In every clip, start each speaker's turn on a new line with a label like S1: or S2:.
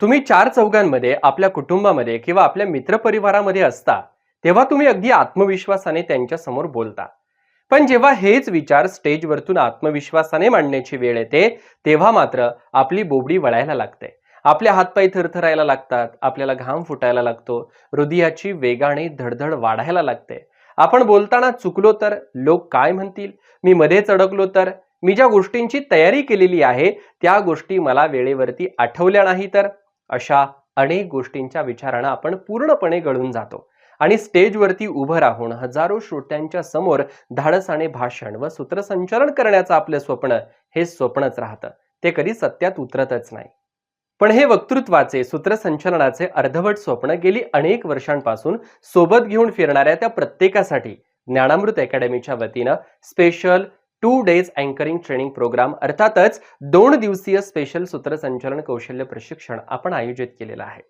S1: तुम्ही चार चौघांमध्ये आपल्या कुटुंबामध्ये किंवा आपल्या मित्रपरिवारामध्ये असता तेव्हा तुम्ही अगदी आत्मविश्वासाने त्यांच्यासमोर बोलता. पण जेव्हा हेच विचार स्टेजवरतून आत्मविश्वासाने मांडण्याची वेळ येते तेव्हा मात्र आपली बोबडी वळायला लागते. आपले हातपाय थरथरायला लागतात आपल्याला घाम फुटायला लागतो हृदयाची वेगाने धडधड वाढायला लागते. आपण बोलताना चुकलो तर लोक काय म्हणतील? मी मध्येच अडकलो तर? मी ज्या गोष्टींची तयारी केलेली आहे त्या गोष्टी मला वेळेवरती आठवल्या नाही तर? अशा अनेक गोष्टींच्या विचारानं आपण पूर्णपणे गळून जातो. आणि स्टेजवरती उभं राहून हजारो श्रोत्यांच्या समोर धाडसाने भाषण व सूत्रसंचलन करण्याचं आपलं स्वप्न हे स्वप्नच राहतं. ते कधी सत्यात उतरतच नाही. पण हे वक्तृत्वाचे सूत्रसंचलनाचे अर्धवट स्वप्न गेली अनेक वर्षांपासून सोबत घेऊन फिरणाऱ्या त्या प्रत्येकासाठी ज्ञानामृत अकॅडमीच्या वतीनं special two days anchoring training program अर्थातच दोन दिवसीय स्पेशल सूत्रसंचलन कौशल्य प्रशिक्षण आपण आयोजित केलेलं आहे.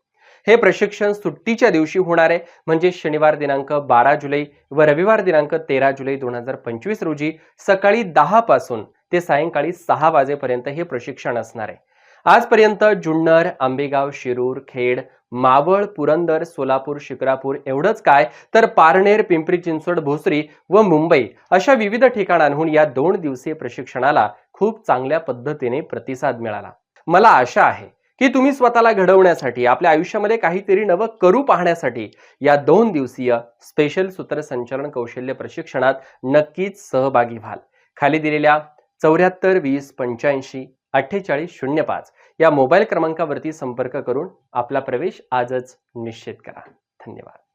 S1: हे प्रशिक्षण सुट्टीच्या दिवशी होणार आहे म्हणजे शनिवार दिनांक बारा जुलै व रविवार दिनांक तेरा जुलै दोन हजार पंचवीस रोजी सकाळी दहा पासून ते सायंकाळी सहा वाजेपर्यंत हे प्रशिक्षण असणार आहे. आजपर्यंत जुन्नर आंबेगाव शिरूर खेड मावळ पुरंदर सोलापूर शिक्रापूर एवढंच काय? तर पारनेर पिंपरी चिंचवड भोसरी व मुंबई अशा विविध ठिकाणांहून या दोन दिवसीय प्रशिक्षणाला खूप चांगल्या पद्धतीने प्रतिसाद मिळाला. मला आशा आहे की तुम्ही स्वतःला घडवण्यासाठी आपल्या आयुष्यामध्ये काहीतरी नवं करू पाहण्यासाठी या दोन दिवसीय स्पेशल सूत्रसंचलन कौशल्य प्रशिक्षणात नक्कीच सहभागी व्हाल. खाली दिलेल्या चौऱ्याहत्तर वीस पंच्याऐंशी अठ्ठेचाळीस शून्य पाच या मोबाईल क्रमांकावरती संपर्क करून आपला प्रवेश आजच निश्चित करा. धन्यवाद.